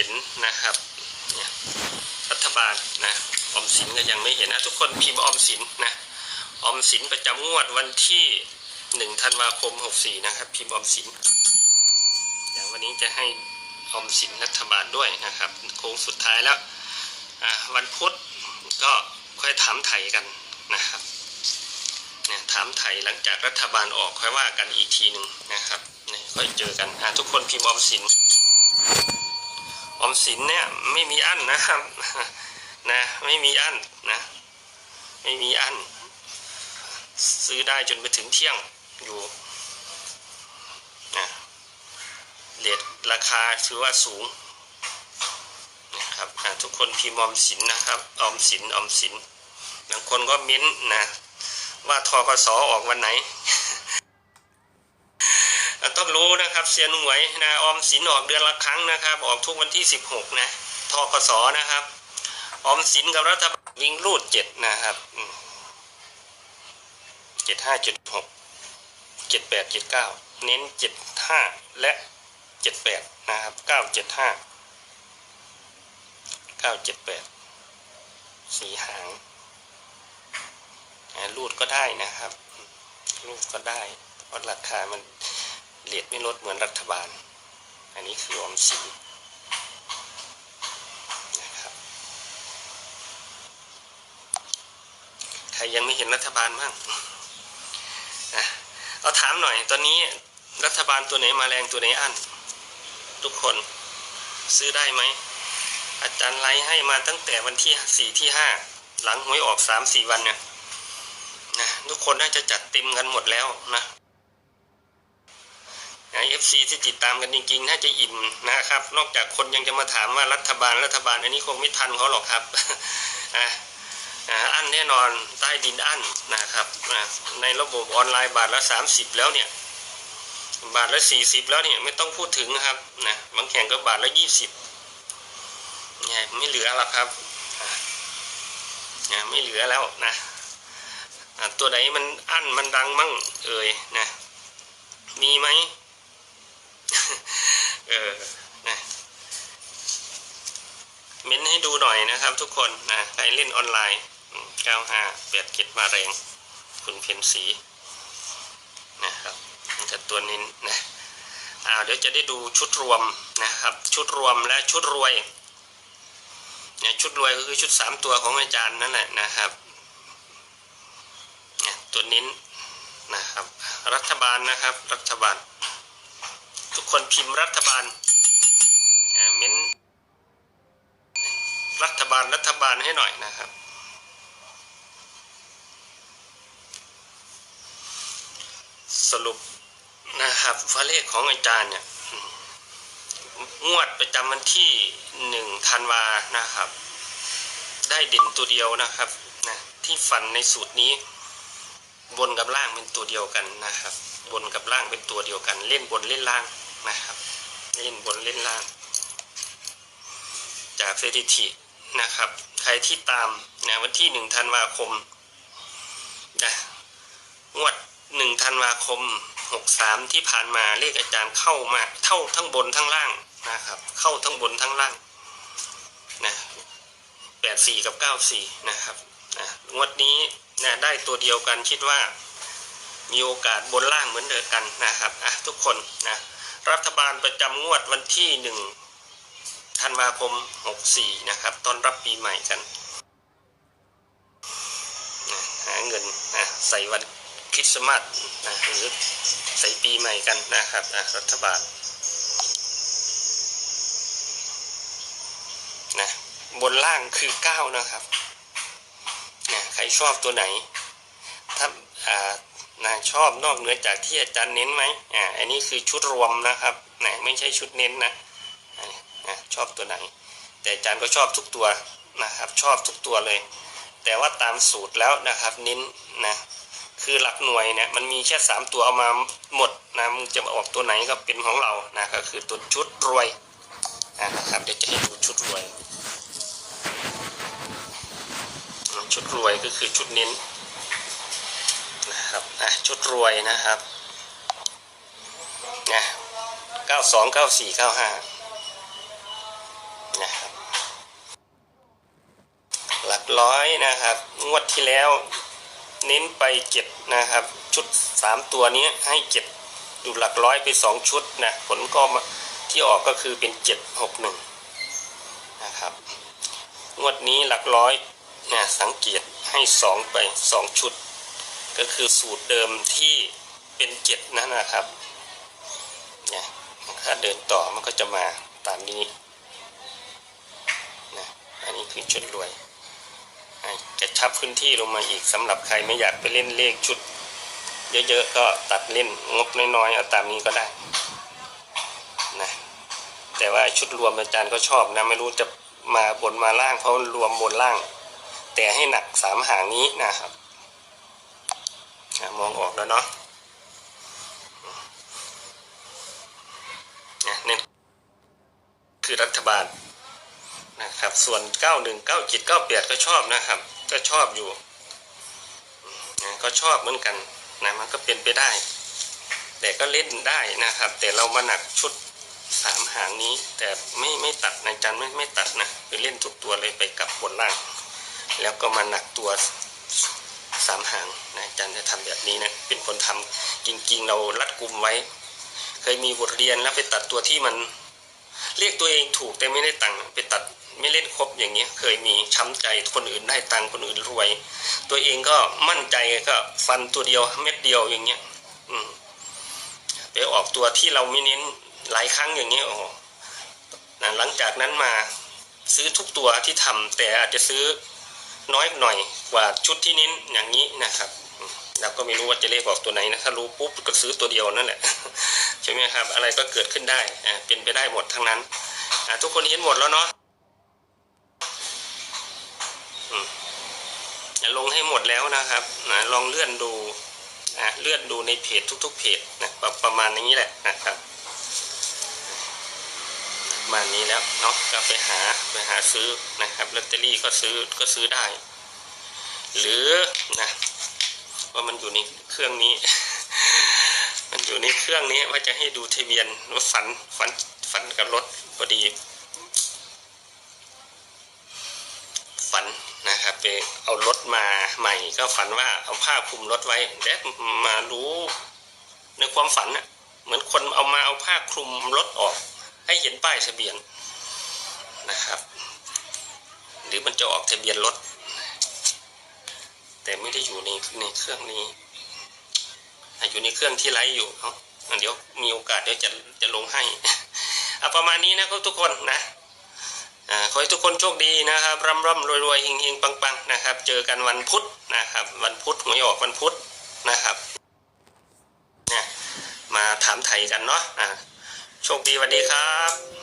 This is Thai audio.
ห็นนะครับรัฐบาลนะออมสินก็ยังไม่เห็นนะทุกคนพิมพ์ออมสินนะออมสินประจำงวดวันที่หนึ่งธันวาคมหกสี่นะครับ พิมพ์ออมสินอย่างวันนี้จะให้ออมสินรัฐบาลด้วยนะครับ โค้งสุดท้ายแล้ววันพุธก็ค่อยถามไถ่กันนะครับเนี่ยถามไถ่หลังจากรัฐบาลออกค่อยว่ากันอีกทีหนึ่งนะครับเนี่ยค่อยเจอกันทุกคนพิมพ์ออมสิน ออมสินเนี่ยไม่มีอั้นนะครับนะไม่มีอั้นนะไม่มีอั้นซื้อได้จนไปถึงเที่ยงอยู่นะเรทราคาถือว่าสูงนะครับอะทุกคนพิมพ์ออมสินนะครับออมสินออมสินบางคนก็เม้นนะว่าทกสออกวันไหน อะต้องรู้นะครับเซียนหวยนะออมสินออกเดือนละครั้งนะครับ ออกทุกวันที่ 16 นะทกสนะครับ ออมสินกับรัฐบาลวิ่งรูดเจ็ดนะครับเจ็ดห้าเจ็ดหกเจ็ดแปดเจ็ดเก้าเน้นเจ็ดห้าและเจ็ดแปดนะครับเก้าเจ็ดห้าเก้าเจ็ดแปดสี่หางรูดก็ได้นะครับรูดก็ได้เพราะราคามัน เลียดไม่ลดเหมือนรัฐบาล อันนี้คือออมสินนะครับใครยังไม่เห็นรัฐบาลบ้างนะเอาถามหน่อย ตอนนี้รัฐบาลตัวไหนมาแรงตัวไหนอั้นทุกคนซื้อได้ไหม อาจารย์ไลฟ์ให้มาตั้งแต่วันที่สี่ที่ห้าหลังหวยออกสามสี่วันเนี่ยนะทุกคนน่าจะจัดเต็มกันหมดแล้วนะ เอฟซีที่ติดตามกันจริงๆน่าจะอิ่มนะครับ นอกจากคนยังจะมาถามว่ารัฐบาลรัฐบาล อันนี้คงไม่ทันเขาหรอกครับอะอันแน่นอนใต้ดินอันนะครับในระบบออนไลน์บาทละ 30 แล้วเนี่ย บาทละ 40 แล้วเนี่ยไม่ต้องพูดถึงครับนะบางแห่งก็บาทละ 20เนี่ยไม่เหลือแล้วครับอ่าอ่ไม่เหลือแล้วนะตัวไหนมันอั้นมันดังมั่งเอ่ยนะมีไหม เออนะเม้นให้ดูหน่อยนะครับ ทุกคนนะใครเล่นออนไลน์95เปียดกิจมาแรง คุณเพนสีนะครับจะตัวนี้นะอ่าเดี๋ยวจะได้ดูชุดรวมนะครับ ชุดรวมและชุดรวยเนี่ยชุดรวยก็คือชุด 3 ตัวของอาจารย์นั่นแหละนะครับเนี่ยตัวนี้นนะครับ รัฐบาลนะครับ รัฐบาล ทุกคนพิมพ์รัฐบาลอ่าเม้นรัฐบาลรัฐบาลให้หน่อยนะครับ สรุปนะครับว่าเลขของอาจารย์เนี่ยงวดประจำวันที่หนึ่งธันวานะครับ ได้เด่นตัวเดียวนะครับนะที่ฟันในสูตรนี้ บนกับล่างเป็นตัวเดียวกันนะครับ บนกับล่างเป็นตัวเดียวกัน เล่นบนเล่นล่างนะครับ เล่นบนเล่นล่าง จากสถิตินะครับ ใครที่ตามนะวันที่หนึ่งธันวาคมนะงวดหนึ่งธันวาคมหกสามที่ผ่านมาเลขอาจารย์เข้ามาเท่าทั้งบนทั้งล่างนะครับ เข้าทั้งบนทั้งล่างนะแปดสี่กับเก้าสี่นะครับนะงวดนี้นะได้ตัวเดียวกันคิดว่า มีโอกาสบนล่างเหมือนเดิมกันนะครับอะทุกคนนะรัฐบาลประจำงวดวันที่หนึ่งธันวาคม 64 นะครับต้อนรับปีใหม่กันนะหาเงินนะใส่วันคริสต์มาสนะหรือใส่ปีใหม่กันนะครับนะรัฐบาลนะบนล่างคือ 9 นะครับนะใครชอบตัวไหนถ้าอ่า นะชอบนอกเหนือจากที่อาจารย์เน้นไหมอ่าอันนี้คือชุดรวมนะครับนะไม่ใช่ชุดเน้นนะนะชอบตัวไหน แต่อาจารย์ก็ชอบทุกตัวนะครับชอบทุกตัวเลย แต่ว่าตามสูตรแล้วนะครับเน้นนะคือหลักหน่วยเนี่ยมันมีแค่สามตัวเอามาหมดนะมึงจะมาออกตัวไหนก็เป็นของเรานะก็คือตัวชุดรวยนะครับเดี๋ยวจะให้ดูชุดรวย ชุดรวยก็คือชุดเน้น ครับชุดรวยนะครับนะเก้าสอนะครับหลักร้อยนะครับ งวดที่แล้วเน้นไปเก็บนะครับ ชุดสามตัวนี้ให้เก็บดูหลักร้อยไปสองชุดนะผลก็ที่ออกก็คือเป็นเจ็ดหกหนึ่งนะครับ งวดนี้หลักร้อยนะสังเกตให้สองไปสองชุด ก็คือสูตรเดิมที่เป็นเจ็ดนั่นนะครับเนี่ยถ้าเดินต่อมันก็จะมาตามนี้นะอันนี้คือชุดรวยให้กระชับพื้นที่ลงมาอีกสำหรับใครไม่อยากไปเล่นเลขชุด เยอะๆก็ตัดเล่นงบน้อยๆเอาตามนี้ก็ได้นะแต่ว่าชุดรวมอาจารย์ก็ชอบนะไม่รู้จะมาบนมาล่างเพราะรวมบนล่าง แต่ให้หนักสามหางนี้นะครับ มองออกแล้วเนาะนี่คือรัฐบาลนะครับ ส่วน 91 97 98 ก็ชอบนะครับ ก็ชอบอยู่ ก็ชอบเหมือนกันนะมันก็เป็นไปได้ แต่ก็เล่นได้นะครับ แต่เรามาหนักชุดสามหางนี้ แต่ไม่ไม่ตัดนะจันไม่ไม่ตัดนะคือเล่นทุกตัวเลยไปกับบนล่าง แล้วก็มาหนักตัว สามหางนะอาจันจะทำแบบนี้นะเป็นคนทำจริง ๆ เรารัดกุมไว้ เคยมีบทเรียนแล้วไปตัดตัวที่มัน เรียกตัวเองถูกแต่ไม่ได้ตังค์ไปตัดไม่เล่นครบอย่างเงี้ยเคยมีช้ำใจคนอื่นได้ตังค์คนอื่นรวย ตัวเองก็มั่นใจก็ฟันตัวเดียวเม็ดเดียวอย่างเงี้ยอืมไปออกตัวที่เราไม่เน้นหลายครั้งอย่างเงี้ยโอ้หนะหลังจากนั้นมาซื้อทุกตัวที่ทำแต่อาจจะซื้อ น้อยหน่อยกว่าชุดที่เน้นอย่างนี้นะครับเราก็ไม่รู้ว่าจะเลขออกตัวไหนนะถ้ารู้ปุ๊บก็ซื้อตัวเดียวนั่นแหละใช่ไหมครับ อะไรก็เกิดขึ้นได้อ่าเป็นไปได้หมดทั้งนั้นอ่าทุกคนเห็นหมดแล้วเนาะลงให้หมดแล้วนะครับนะลองเลื่อนดูอ่าเลื่อนดูในเพจทุกๆเพจนะประมาณนี้แหละนะครับ ประมาณนี้แล้วเนาะก็ไปหาไปหาซื้อนะครับลอตเตอรี่ก็ซื้อก็ซื้อได้ หรือนะว่ามันอยู่ในเครื่องนี้ มันอยู่ในเครื่องนี้ว่าจะให้ดูทะเบียนว่าฝันฝันฝันกับรถพอดีฝันนะครับไปเอารถมาใหม่ก็ฝันว่าเอาผ้าคลุมรถไว้แต่มารู้ในความฝันน่ะเหมือนคนเอามาเอาผ้าคลุมรถออก ให้เห็นป้ายทะเบียนนะครับ หรือมันจะออกทะเบียนรถ แต่ไม่ได้อยู่ในในเครื่องนี้อยู่ในเครื่องที่ไลฟ์อยู่เนาะเดี๋ยวมีโอกาสเดี๋ยวจะจะลงให้อะประมาณนี้นะครับทุกคนนะขอให้ทุกคนโชคดีนะครับร่ำร่ำรวยรวยเฮงเฮงปังปังนะครับ เจอกันวันพุธนะครับ วันพุธหวยออกวันพุธนะครับเนี่ยมาถามไทยกันเนาะ โชคดีวันดีครับ